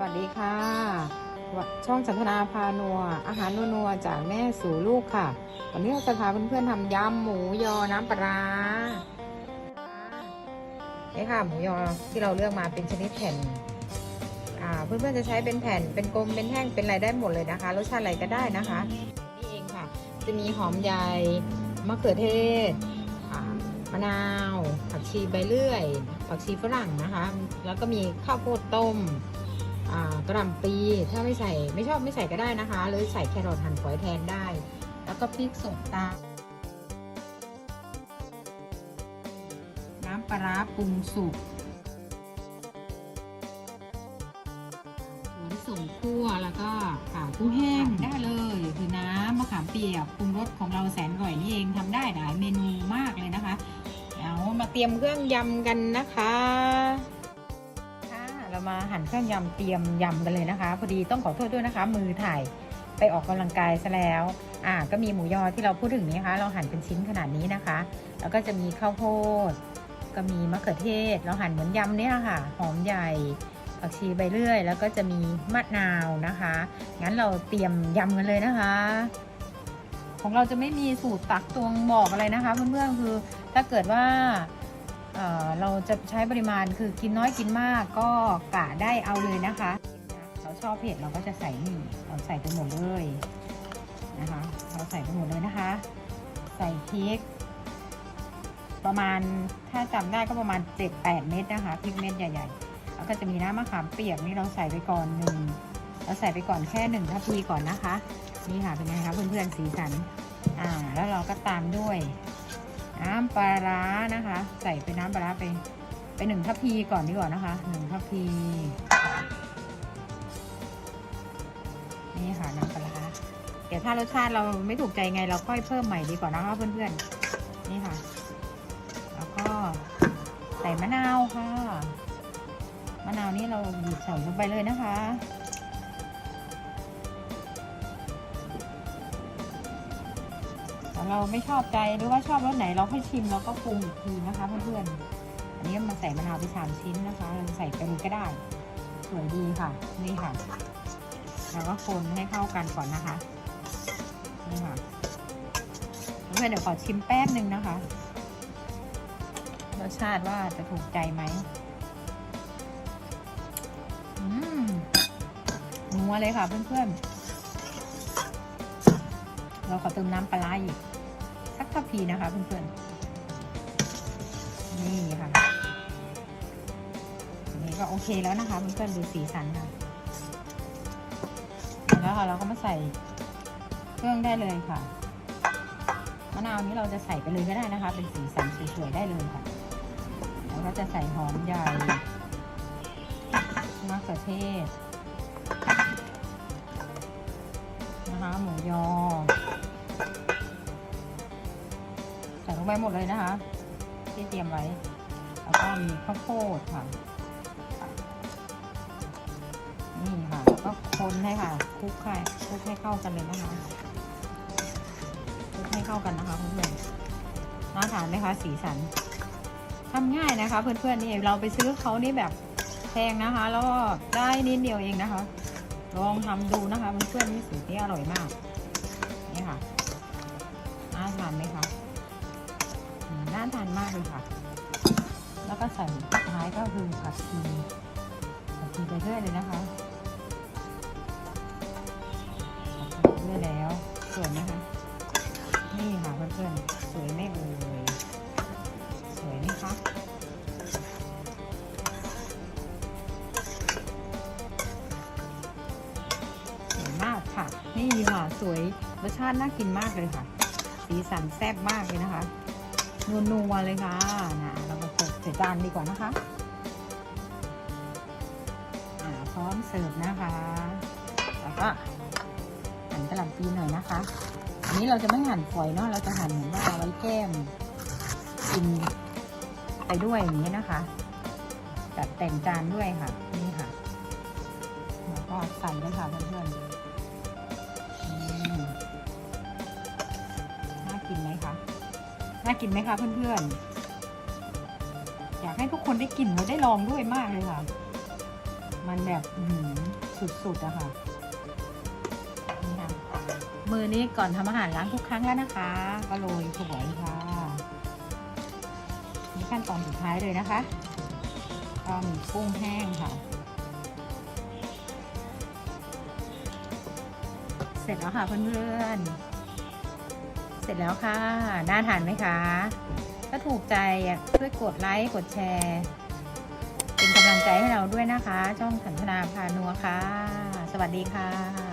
วัสดีค่ะ ช่องสันทนาพานัว อาหารนัวจากแม่สู่ลูกค่ะ วันนี้เราจะพาเพื่อนๆทำยำหมูยอน้ำปลาร้านี่ค่ะหมูยอที่เราเลือกมาเป็นชนิดแผ่นอ่าเพื่อนๆจะใช้เป็นแผ่นเป็นกลมเป็นแท่งเป็นอะไรได้หมดเลยนะคะรสชาติอะไรก็ได้นะคะนี่เองค่ะ จะมีหอมใหญ่มะเขือเทศอ่ามะนาว ผักชีใบเลื่อย ผักชีฝรั่งนะคะ แล้วก็มีข้าวโพดต้ม กระหล่ำปลีถ้าไม่ใส่ไม่ชอบไม่ใส่ก็ได้นะคะ หรือใส่แครอทหั่นฝอยแทนได้ แล้วก็พริกสดตา น้ำปลาร้าปรุงสุกถั่วลิสงคั่วแล้วก็ข่ากุ้งแห้งได้เลย คือน้ำมะขามเปียกปรุงรสของเราแสนอร่อยนี่เองทำได้หลายเมนูมากเลยนะคะ เอามาเตรียมเครื่องยำกันนะคะ เรามาหั่นเครื่องยำเตรียมยำกันเลยนะคะ พอดีต้องขอโทษด้วยนะคะ มือถ่ายไปออกกำลังกายซะแล้ว อ่า ก็มีหมูยอที่เราพูดถึงนี้คะ เราหั่นเป็นชิ้นขนาดนี้นะคะ แล้วก็จะมีข้าวโพด ก็มีมะเขือเทศ เราหั่นเหมือนยำเนี่ยค่ะ หอมใหญ่ผักชีใบเลื่อย แล้วก็จะมีมะนาวนะคะ งั้นเราเตรียมยำกันเลยนะคะ ของเราจะไม่มีสูตรตักตวงบอกอะไรนะคะ เพื่อนๆ คือถ้าเกิดว่า เเราจะใช้ปริมาณคือกินน้อยกินมากก็กะได้เอาเลยนะคะ เราชอบเผ็ดเราก็จะใส่นี่เราใส่ไปหมดเลยนะคะ เราใส่ไปหมดเลยนะคะ ใส่พริกประมาณถ้าจำได้ก็ประมาณ7-8เม็ดนะคะพริกเม็ดใหญ่ๆแล้วก็จะมีน้ำมะขามเปียกนี่เราใส่ไปก่อนหนึ่งเราใส่ไปก่อนแค่หนึ่งทัพพีก่อนนะคะ นี่ค่ะเป็นไงคะเพื่อนๆสีสันอ่าแล้วเราก็ตามด้วย น้ำปลาร้านะคะ ใส่ไปน้ำปลาร้าไปไปหนึ่งทัพพีก่อนดีกว่านะคะหนึ่งทัพพี นี่ค่ะน้ำปลาร้าเดี๋ยวถ้ารสชาติเราไม่ถูกใจไงเราค่อยเพิ่มใหม่ดีกว่านะคะเพื่อนๆ นี่ค่ะ แล้วก็ใส่มะนาวค่ะ มะนาวนี่เราบีบใส่ลงไปเลยนะคะ เราไม่ชอบใจหรือว่าชอบรสไหนเราค่อยชิมแล้วก็ปรุงอีกทีนะคะเพื่อนๆ อันนี้มาใส่มะนาวไปสามชิ้นนะคะเราใส่ไปเลยก็ได้ สวยดีค่ะ นี่ค่ะ แล้วก็คนให้เข้ากันก่อนนะคะ นี่ค่ะ เพื่อนๆเดี๋ยวขอชิมแป๊บหนึ่งนะคะ รสชาติว่าจะถูกใจไหมอืมนัวเลยค่ะเพื่อนๆ เราขอเติมน้ำปลาอีก สักทัพพีนะคะเพื่อนๆ นี่ค่ะนนี้ก็โอเคแล้วนะคะเพื่อนๆดูสีสันค่ะแล้วค่ะเราก็มาใส่เครื่องได้เลยค่ะมะนาวนี้เราจะใส่ไปเลยก็ได้นะคะ เป็นสีสันสวยๆได้เลยค่ะ แล้วก็จะใส่หอมใหญ่มะเขือเทศนะคะหมูยอ ไปหมดเลยนะคะ ที่เตรียมไว้ แล้วก็มีข้าวโพดค่ะ นี่ค่ะแล้วก็คนให้ค่ะคลุกให้คลุกให้เข้ากันเลยนะคะคลุกให้เข้ากันนะคะเพื่อนๆน่าทานไหมคะสีสันทำง่ายนะคะ เพื่อนๆนี่เราไปซื้อเขานี่แบบแพงนะคะ แล้วก็ได้นิดเดียวเองนะคะลองทำดูนะคะเพื่อนๆนี่สูตรนี้อร่อยมาก นี่ค่ะน่าทานไหมคะ น่าทานมากเลยค่ะ แล้วก็ใส่สุดท้ายก็คือผักชีผักชีไปเรื่อยเลยนะคะไปเรื่อยแล้วสวยไหมคะ นี่ค่ะเพื่อนๆสวยไหมเอ่ยสวยไหมคะสวยมากค่ะ นี่ค่ะสวยรสชาติน่ากินมากเลยค่ะ สีสันแซ่บมากเลยนะคะ นัวๆเลยค่ะนะเรามาเสิร์ฟใส่จานดีกว่านะคะพร้อมเสิร์ฟนะคะแล้วก็หั่นกระหล่ำปีหน่อยนะคะ อันนี้เราจะไม่หั่นฝอยเนาะเราจะหั่นเหมือนว่าเอาไว้แก้มกินไปด้วยอย่างนี้นะคะจัดแต่งจานด้วยค่ะนี่ค่ะแล้วก็ใส่ด้วยค่ะเพื่อนๆ น่ากินไหมคะเพื่อนๆ อยากให้ทุกคนได้กินและได้ลองด้วยมากเลยค่ะ มันแบบสุดๆอะค่ะนี่ค่ะ มือนี้ก่อนทำอาหารล้างทุกครั้งแล้วนะคะ ก็โรยถั่วค่ะนี่ขั้นตอนสุดท้ายเลยนะคะก็มีกุ้งแห้งค่ะ เสร็จแล้วค่ะเพื่อนๆ เสร็จแล้วค่ะ น่าทานไหมคะ ถ้าถูกใจช่วยกดไลค์กดแชร์ เป็นกำลังใจให้เราด้วยนะคะ ช่องสันทนาพานัวค่ะ สวัสดีค่ะ